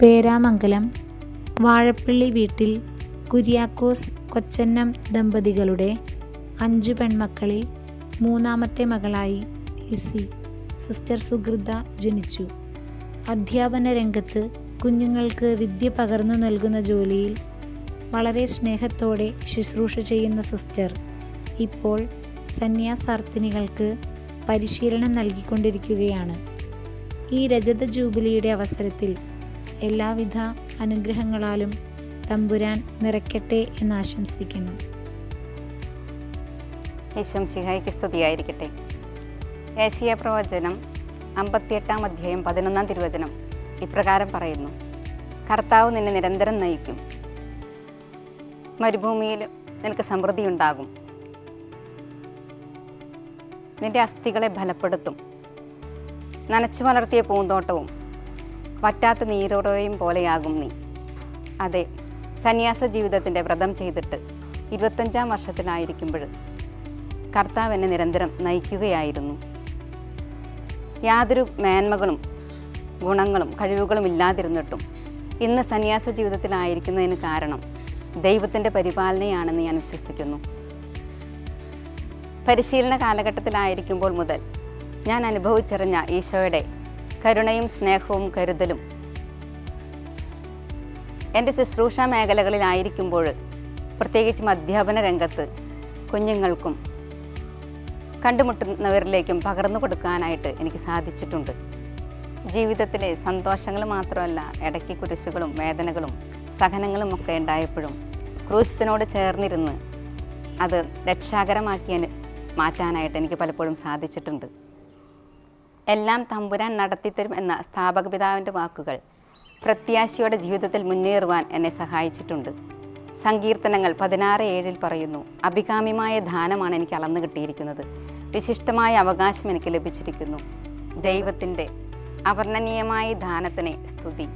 പേരാമംഗലം വാഴപ്പള്ളി വീട്ടിൽ കുര്യാക്കോസ് കൊച്ചന്നം ദമ്പതികളുടെ അഞ്ച് പെൺമക്കളിൽ മൂന്നാമത്തെ മകളായി ലിസി സിസ്റ്റർ സുഹൃത ജനിച്ചു. അധ്യാപന രംഗത്ത് കുഞ്ഞുങ്ങൾക്ക് വിദ്യ പകർന്നു നൽകുന്ന ജോലിയിൽ വളരെ സ്നേഹത്തോടെ ശുശ്രൂഷ ചെയ്യുന്ന സിസ്റ്റർ ഇപ്പോൾ സന്യാസാർത്ഥിനികൾക്ക് പരിശീലനം നൽകിക്കൊണ്ടിരിക്കുകയാണ്. ഈ രജത ജൂബിലിയുടെ അവസരത്തിൽ എല്ലാവിധ അനുഗ്രഹങ്ങളാലും തമ്പുരാൻ നിറയ്ക്കട്ടെ എന്ന് ആശംസിക്കുന്നു. ഏശിയ പ്രവചനം അമ്പത്തിയെട്ടാം അധ്യായം പതിനൊന്നാം തിരുവചനം ഇപ്രകാരം പറയുന്നു. കർത്താവ് നിന്നെ നിരന്തരം നയിക്കും. മരുഭൂമിയിൽ നിനക്ക് സമൃദ്ധി ഉണ്ടാകും നിന്റെ അസ്ഥികളെ ബലപ്പെടുത്തും. നനച്ചു വളർത്തിയ പൂന്തോട്ടവും വറ്റാത്ത നീരോറയും പോലെയാകും നീ. അതെ സന്യാസ ജീവിതത്തിന്റെ വ്രതം ചെയ്തിട്ട് ഇരുപത്തഞ്ചാം വർഷത്തിലായിരിക്കുമ്പോൾ കർത്താവ് എന്നെ നിരന്തരം നയിക്കുകയായിരുന്നു. യാതൊരു മേന്മകളും ഗുണങ്ങളും കഴിവുകളും ഇല്ലാതിരുന്നിട്ടും ഇന്ന് സന്യാസ ജീവിതത്തിലായിരിക്കുന്നതിന് കാരണം ദൈവത്തിന്റെ പരിപാലനയാണെന്ന് ഞാൻ വിശ്വസിക്കുന്നു. പരിശീലന കാലഘട്ടത്തിലായിരിക്കുമ്പോൾ മുതൽ ഞാൻ അനുഭവിച്ചറിഞ്ഞ ഈശോയുടെ കരുണയും സ്നേഹവും കരുതലും. എന്റെ ശുശ്രൂഷ മേഖലകളിലായിരിക്കുമ്പോൾ പ്രത്യേകിച്ചും അധ്യാപന രംഗത്ത് കുഞ്ഞുങ്ങൾക്കും കണ്ടുമുട്ടുന്നവരിലേക്കും പകർന്നു കൊടുക്കാനായിട്ട് എനിക്ക് സാധിച്ചിട്ടുണ്ട്. ജീവിതത്തിലെ സന്തോഷങ്ങൾ മാത്രമല്ല ഇടയ്ക്ക് കുരിശുകളും വേദനകളും സഹനങ്ങളും ഒക്കെ ഉണ്ടായപ്പോഴും ക്രൂശത്തിനോട് ചേർന്നിരുന്ന് അത് രക്ഷാകരമാക്കി മാറ്റാനായിട്ട് എനിക്ക് പലപ്പോഴും സാധിച്ചിട്ടുണ്ട്. എല്ലാം തമ്പുരാൻ നടത്തിത്തരും എന്ന സ്ഥാപക പിതാവിന്റെ വാക്കുകൾ പ്രത്യാശയുടെ ജീവിതത്തിൽ മുന്നേറുവാൻ എന്നെ സഹായിച്ചിട്ടുണ്ട്. സങ്കീർത്തനങ്ങൾ പതിനാറ് ഏഴിൽ പറയുന്നു അഭികാമ്യമായ ദാനമാണ് എനിക്ക് അളന്നു കിട്ടിയിരിക്കുന്നത്. വിശിഷ്ടമായ അവകാശം എനിക്ക് ലഭിച്ചിരിക്കുന്നു. ദൈവത്തിന്റെ അവർണനീയമായ ദാനത്തിനെ സ്തുതി.